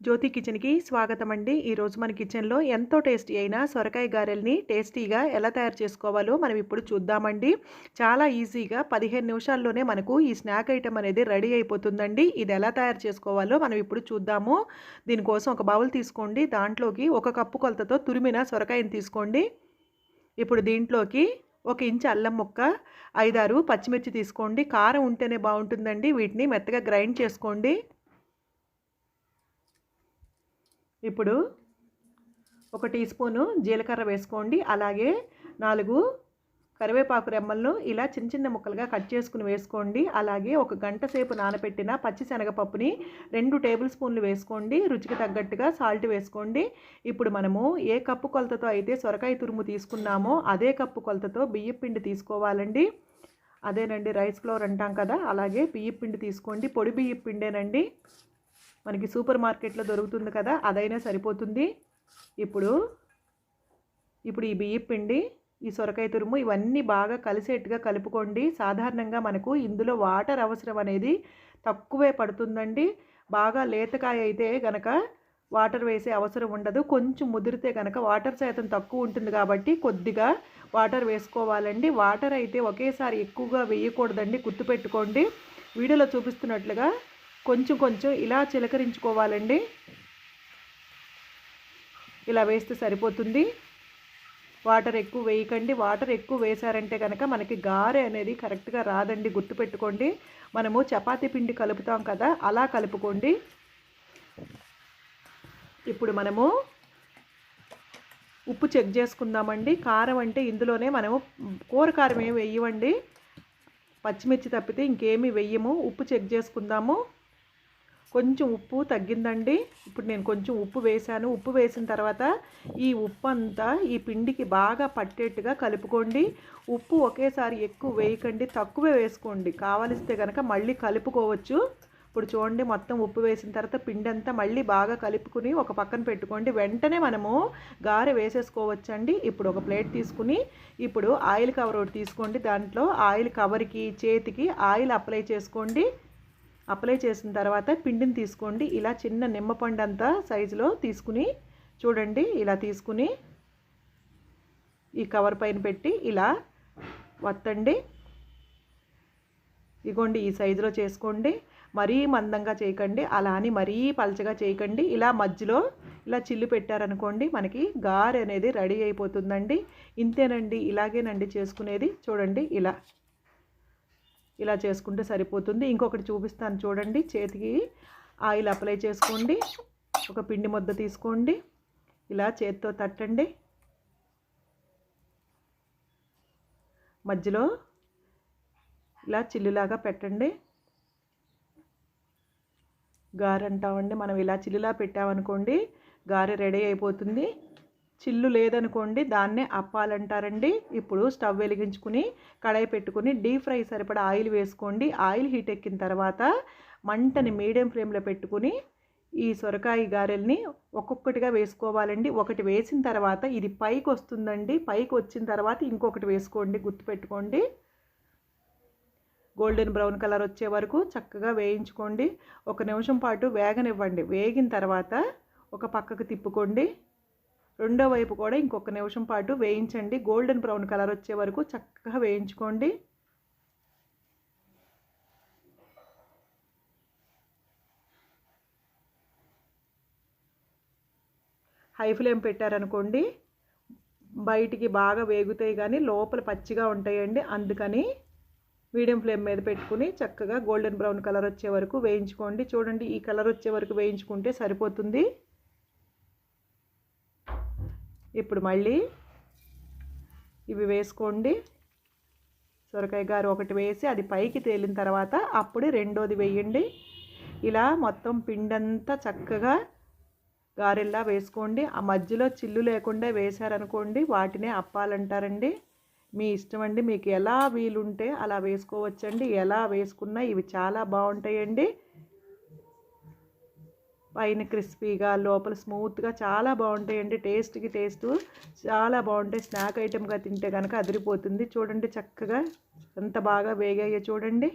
జ్యోతి కిచెన్కి స్వాగతం అండి ఈరోజు మన కిచెన్లో ఎంతో టేస్టీ అయిన సొరకాయ గారెల్ని టేస్టీగా ఎలా తయారు చేసుకోవాలో మనం ఇప్పుడు చూద్దామండి. చాలా ఈజీగా పదిహేను నిమిషాల్లోనే మనకు ఈ స్నాక్ ఐటెం అనేది రెడీ అయిపోతుందండి. ఇది ఎలా తయారు చేసుకోవాలో మనం ఇప్పుడు చూద్దాము. దీనికోసం ఒక బౌల్ తీసుకోండి. దాంట్లోకి ఒక కప్పు కొలతతో తురిమిన సొరకాయని తీసుకోండి. ఇప్పుడు దీంట్లోకి ఒక ఇంచు అల్లం ముక్క ఐదారు పచ్చిమిర్చి తీసుకోండి. కారం ఉంటేనే బాగుంటుందండి. వీటిని మెత్తగా గ్రైండ్ చేసుకోండి. ఇప్పుడు ఒక టీ స్పూను జీలకర్ర వేసుకోండి. అలాగే నాలుగు కరివేపాకు రెమ్మలను ఇలా చిన్న చిన్న ముక్కలుగా కట్ చేసుకుని వేసుకోండి. అలాగే ఒక గంట సేపు నానబెట్టిన పచ్చిశనగపప్పుని రెండు టేబుల్ స్పూన్లు వేసుకోండి. రుచికి తగ్గట్టుగా సాల్ట్ వేసుకోండి. ఇప్పుడు మనము ఏ కప్పు కొలతతో అయితే సొరకాయ తురుము తీసుకున్నామో అదే కప్పు కొలతతో బియ్యం పిండి తీసుకోవాలండి. అదేనండి రైస్ ఫ్లోర్ అంటాం కదా అలాగే బియ్యం పిండి తీసుకోండి. పొడి బియ్యం పిండేనండి. మనకి సూపర్ మార్కెట్లో దొరుకుతుంది కదా అదైనా సరిపోతుంది. ఇప్పుడు ఇప్పుడు ఈ బియ్యం పిండి ఈ సొరకాయ తురుము ఇవన్నీ బాగా కలిసేట్టుగా కలుపుకోండి. సాధారణంగా మనకు ఇందులో వాటర్ అవసరం అనేది తక్కువే పడుతుందండి. బాగా లేతకాయ అయితే గనక వాటర్ వేసే అవసరం ఉండదు. కొంచెం ముదిరితే కనుక వాటర్ శాతం తక్కువ ఉంటుంది కాబట్టి కొద్దిగా వాటర్ వేసుకోవాలండి. వాటర్ అయితే ఒకేసారి ఎక్కువగా వేయకూడదండి. గుర్తుపెట్టుకోండి. వీడియోలో చూపిస్తున్నట్లుగా కొంచెం కొంచెం ఇలా చిలకరించుకోవాలండి. ఇలా వేస్తే సరిపోతుంది. వాటర్ ఎక్కువ వేయకండి. వాటర్ ఎక్కువ వేశారంటే కనుక మనకి గారె అనేది కరెక్ట్గా రాదండి. గుర్తుపెట్టుకోండి మనము చపాతీ పిండి కలుపుతాం కదా అలా కలుపుకోండి. ఇప్పుడు మనము ఉప్పు చెక్ చేసుకుందామండి. కారం అంటే ఇందులోనే మనము కూర కారం ఏమి వేయవండి పచ్చిమిర్చి తప్పితే ఇంకేమీ వెయ్యము ఉప్పు చెక్ చేసుకుందాము. కొంచెం ఉప్పు తగ్గిందండి. ఇప్పుడు నేను కొంచెం ఉప్పు వేశాను. ఉప్పు వేసిన తర్వాత ఈ ఉప్పు అంతా ఈ పిండికి బాగా పట్టేట్టుగా కలుపుకోండి. ఉప్పు ఒకేసారి ఎక్కువ వేయకండి. తక్కువే వేసుకోండి. కావలిస్తే కనుక మళ్ళీ కలుపుకోవచ్చు. ఇప్పుడు చూడండి మొత్తం ఉప్పు వేసిన తర్వాత పిండి అంతా మళ్ళీ బాగా కలుపుకుని ఒక పక్కన పెట్టుకోండి. వెంటనే మనము గారె వేసేసుకోవచ్చండి. ఇప్పుడు ఒక ప్లేట్ తీసుకుని ఇప్పుడు ఆయిల్ కవర్ ఒకటి తీసుకోండి. దాంట్లో ఆయిల్ కవర్కి చేతికి ఆయిల్ అప్లై చేసుకోండి. అప్లై చేసిన తర్వాత పిండిని తీసుకోండి. ఇలా చిన్న నిమ్మపండు అంతా సైజులో తీసుకుని చూడండి. ఇలా తీసుకుని ఈ కవర్ పైన పెట్టి ఇలా వత్తండి. ఇగోండి ఈ సైజులో చేసుకోండి. మరీ మందంగా చేయకండి. అలా అని మరీ పలచగా చేయకండి. ఇలా మధ్యలో ఇలా చిల్లు పెట్టారనుకోండి మనకి గారె అనేది రెడీ అయిపోతుందండి. ఇంతేనండి ఇలాగేనండి చేసుకునేది. చూడండి ఇలా. ఇలా చేసుకుంటే సరిపోతుంది. ఇంకొకటి చూపిస్తాను చూడండి. చేతికి ఆయిల్ అప్లై చేసుకోండి. ఒక పిండి ముద్ద తీసుకోండి. ఇలా చేతితో తట్టండి. మధ్యలో ఇలా చిల్లులాగా పెట్టండి. గారె అంటామండి మనం ఇలా చిల్లులా పెట్టామనుకోండి గారె రెడీ అయిపోతుంది. చిల్లు లేదనుకోండి దాన్నే అప్పాలంటారండి. ఇప్పుడు స్టవ్ వెలిగించుకుని కడాయి పెట్టుకుని డీప్ ఫ్రై సరిపడా ఆయిల్ వేసుకోండి. ఆయిల్ హీట్ ఎక్కిన తర్వాత మంటని మీడియం ఫ్లేమ్లో పెట్టుకుని ఈ సొరకాయ గారెల్ని ఒక్కొక్కటిగా వేసుకోవాలండి. ఒకటి వేసిన తర్వాత ఇది పైకి వస్తుందండి. పైకి వచ్చిన తర్వాత ఇంకొకటి వేసుకోండి. గుర్తుపెట్టుకోండి. గోల్డెన్ బ్రౌన్ కలర్ వచ్చే వరకు చక్కగా వేయించుకోండి. ఒక నిమిషం పాటు వేగనివ్వండి. వేగిన తర్వాత ఒక పక్కకు తిప్పుకోండి. రెండో వైపు కూడా ఇంకొక నిమిషం పాటు వేయించండి. గోల్డెన్ బ్రౌన్ కలర్ వచ్చే వరకు చక్కగా వేయించుకోండి. హై ఫ్లేమ్ పెట్టారనుకోండి బయటికి బాగా వేగుతాయి కానీ లోపల పచ్చిగా ఉంటాయండి. అందుకని మీడియం ఫ్లేమ్ మీద పెట్టుకుని చక్కగా గోల్డెన్ బ్రౌన్ కలర్ వచ్చే వరకు వేయించుకోండి. చూడండి ఈ కలర్ వచ్చే వరకు వేయించుకుంటే సరిపోతుంది. ఇప్పుడు మళ్ళీ ఇవి వేసుకోండి. సొరకాయ గారు ఒకటి వేసి అది పైకి తేలిన తర్వాత అప్పుడు రెండోది వేయండి. ఇలా మొత్తం పిండంతా చక్కగా గారెల్లా వేసుకోండి. ఆ మధ్యలో చిల్లు లేకుండా వేశారనుకోండి వాటినే అప్పాలంటారండి. మీ ఇష్టం అండి. మీకు ఎలా వీలుంటే అలా వేసుకోవచ్చండి. ఎలా వేసుకున్నా ఇవి చాలా బాగుంటాయండి. పైన క్రిస్పీగా లోపల స్మూత్గా చాలా బాగుంటాయండి. టేస్ట్కి టేస్ట్ చాలా బాగుంటాయి. స్నాక్ ఐటెంగా తింటే కనుక అదిరిపోతుంది. చూడండి చక్కగా ఎంత బాగా వేగాయో చూడండి.